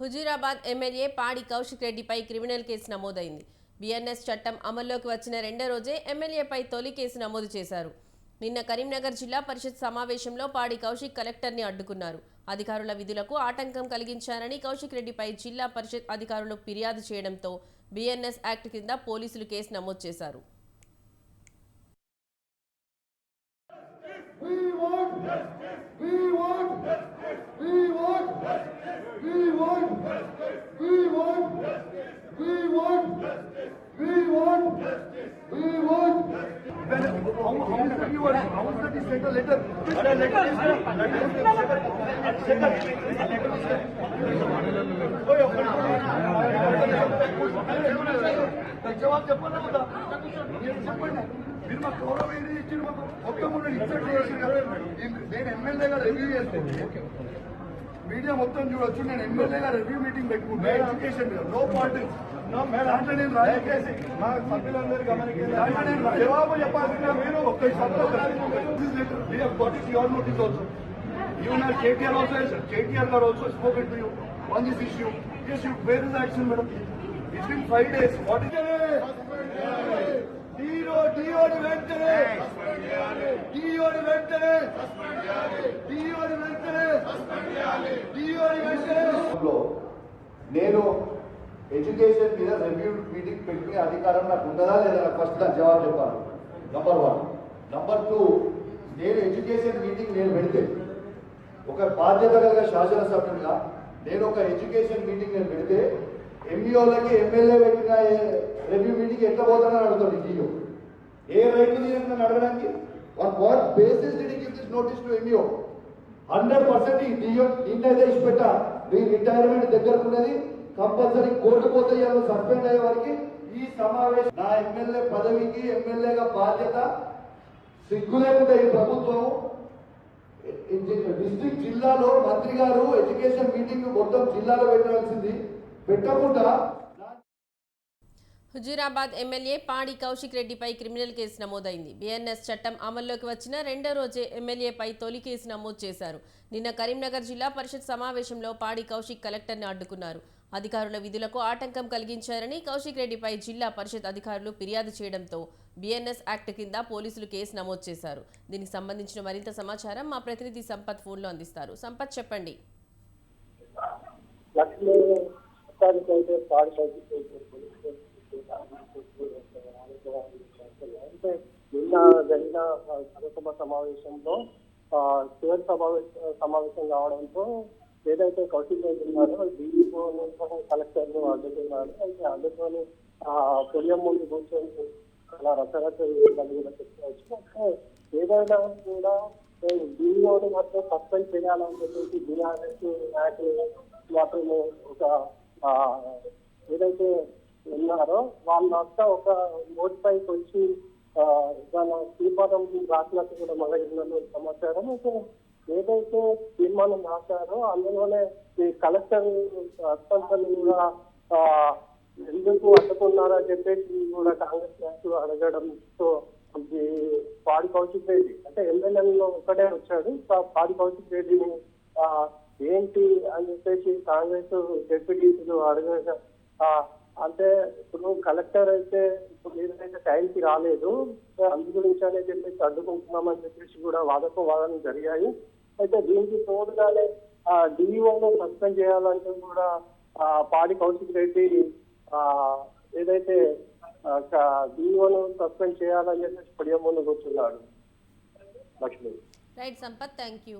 Huzurabad MLA పాడి కౌశిక్ రెడ్డిపై criminal case నమోదైంది. బిఎన్ఎస్ చట్టం అమల్లోకి వచ్చిన రెండో రోజే ఎమ్మెల్యేపై తొలి కేసు నమోదు చేశారు. నిన్న కరీంనగర్ జిల్లా పరిషత్ సమావేశంలో పాడి కౌశిక్ కలెక్టర్ని అడ్డుకున్నారు. అధికారుల విధులకు ఆటంకం కలిగించారని కౌశిక్ రెడ్డిపై జిల్లా పరిషత్ అధికారులు ఫిర్యాదు చేయడంతో బిఎన్ఎస్ యాక్ట్ కింద పోలీసులు కేసు నమోదు చేశారు. We want justice. We want justice. We want justice. We want justice. We want justice. We want justice. We want justice. We want justice. How, how did you want? How did you send a letter? A letter is. Letter is there. Second. A letter is మీరు మాకు గౌరవం ఏది ఇచ్చారు మాకు? ఒక్క మూడు insult చేసి నేను ఎమ్మెల్యేగా రివ్యూ చేస్తాను. మీడియా మొత్తం చూడొచ్చు. నేను ఎమ్మెల్యేగా రివ్యూ మీటింగ్ పెట్టుకుంటాను ఎడ్యుకేషన్ నో పాలిటిక్స్ దాంట్లో నేను రాజకేసి మా సభ్యులందరూ గమనించారు దాంట్లో నేను జవాబు చెప్పాల్సిన మీరు ఒక్క your notice also even R KTR also five days what is What డీఓని వెంటనే డీఓని వెంటనే డీఓని వెంటనే డీఓని వెంటనే నేను ఎడ్యుకేషన్ మీద రివ్యూ మీటింగ్ పెట్టుకునే అధికారం నాకు ఉండదా లేదా నాకు ఫస్ట్ దాని జవాబు చెప్పాలి. నంబర్ వన్ నంబర్ టూ నేను ఎడ్యుకేషన్ మీటింగ్ నేను పెడితే ఒక బాధ్యత కలిగిన శాసనసభ్యుడిగా నేను ఒక ఎడ్యుకేషన్ మీటింగ్ నేను పెడితే ఎంఈఓలకి ఎమ్మెల్యే పెట్టిన రివ్యూ మీటింగ్ ఎట్లా పోతానని అడుగుతాడు డిఓ ఏ రైతు నన్ను అడగడానికి? On what basis did give this notice to MEO hundred percent ఈ డిఓ నిన్నైతే ఇచ్చిపెట్ట మీ రిటైర్మెంట్ దగ్గరకున్నది కంపల్సరీ కోర్టు పోతే ఇవాళ సస్పెండ్ అయ్యే వారికి ఈ సమావేశం నా ఎమ్మెల్యే పదవికి ఎమ్మెల్యేగా బాధ్యత సిగ్గు లేకుండా ఈ ప్రభుత్వం డిస్ట్రిక్ట్ జిల్లాలో మంత్రి గారు ఎడ్యుకేషన్ మీటింగ్ మొత్తం జిల్లాలో పెట్టాల్సింది పెట్టకుండా హుజూరాబాద్ ఎమ్మెల్యే పాడి కౌశిక్ రెడ్డిపై క్రిమినల్ కేసు నమోదైంది. బిఎన్ఎస్ చట్టం అమల్లోకి వచ్చిన రెండో రోజే ఎమ్మెల్యేపై తొలి కేసు నమోదు చేశారు. నిన్న కరీంనగర్ జిల్లా పరిషత్ సమావేశంలో పాడి కౌశిక్ కలెక్టర్ని అడ్డుకున్నారు. అధికారుల విధులకు ఆటంకం కలిగించారని కౌశిక్ రెడ్డిపై జిల్లా పరిషత్ అధికారులు ఫిర్యాదు చేయడంతో బిఎన్ఎస్ యాక్ట్ కింద పోలీసులు కేసు నమోదు చేశారు. దీనికి సంబంధించిన మరింత సమాచారం మా ప్రతినిధి సంపత్ ఫోన్లో అందిస్తారు. సంపత్ చెప్పండి. లక్ష్మి మొత్తానికైతే పాడి అంటే నిన్న జరిగిన సభసభ సమావేశంలో చివరి సమావేశ సమావేశం కావడంతో ఏదైతే కౌశిక్ ఉన్నారో డీఈఓ కలెక్టర్ను అడ్డుకున్నారు అయితే అడ్డుకొని ఆ ముందు కూర్చొని అలా రకరకాల చెప్పుకోవచ్చు ఏదైనా కూడా డీఈఓని మాత్రం సస్పెండ్ చేయాలని చెప్పేసి బీఆర్ఎస్ యాక్ట్ మాత్రమే ఒక ఏదైతే ఉన్నారో వాళ్ళంతా ఒక నోట్ పైకి వచ్చి ఆ, వాళ్ళ తీర్మానం రాసినట్టు కూడా మొదలైందని సమాచారం. అయితే ఏదైతే తీర్మానం రాశారో అందులోనే ఈ కలెక్టర్ అత్యంతలు కూడా ఎందుకు అడ్డుకున్నారని చెప్పేసి కూడా కాంగ్రెస్ నాయకులు అడగడంతో ఇది పాడి కౌశిక్ రెడ్డి అంటే ఎమ్మెల్యేలో ఒక్కడే వచ్చాడు పాడి కౌశిక్ రెడ్డిని ఏంటి అని చెప్పేసి కాంగ్రెస్ డెప్యూటీలు అడగ అంటే ఇప్పుడు కలెక్టర్ అయితే ఇప్పుడు ఏదైతే టైంకి రాలేదు అందు గురించి అనే చెప్పేసి అడ్డుకుంటున్నామని చెప్పేసి కూడా వాదకు వాదనలు జరిగాయి. అయితే దీనికి తోడుగానే డిఈఓను సస్పెండ్ చేయాలంటే కూడా ఆ, పాడి కౌశిక్ రెడ్డి ఆ, ఏదైతే డిఈఓను సస్పెండ్ చేయాలని చెప్పేసి పడియ ముందు కూర్చున్నాడు. Lakshmi. Right Sampath thank you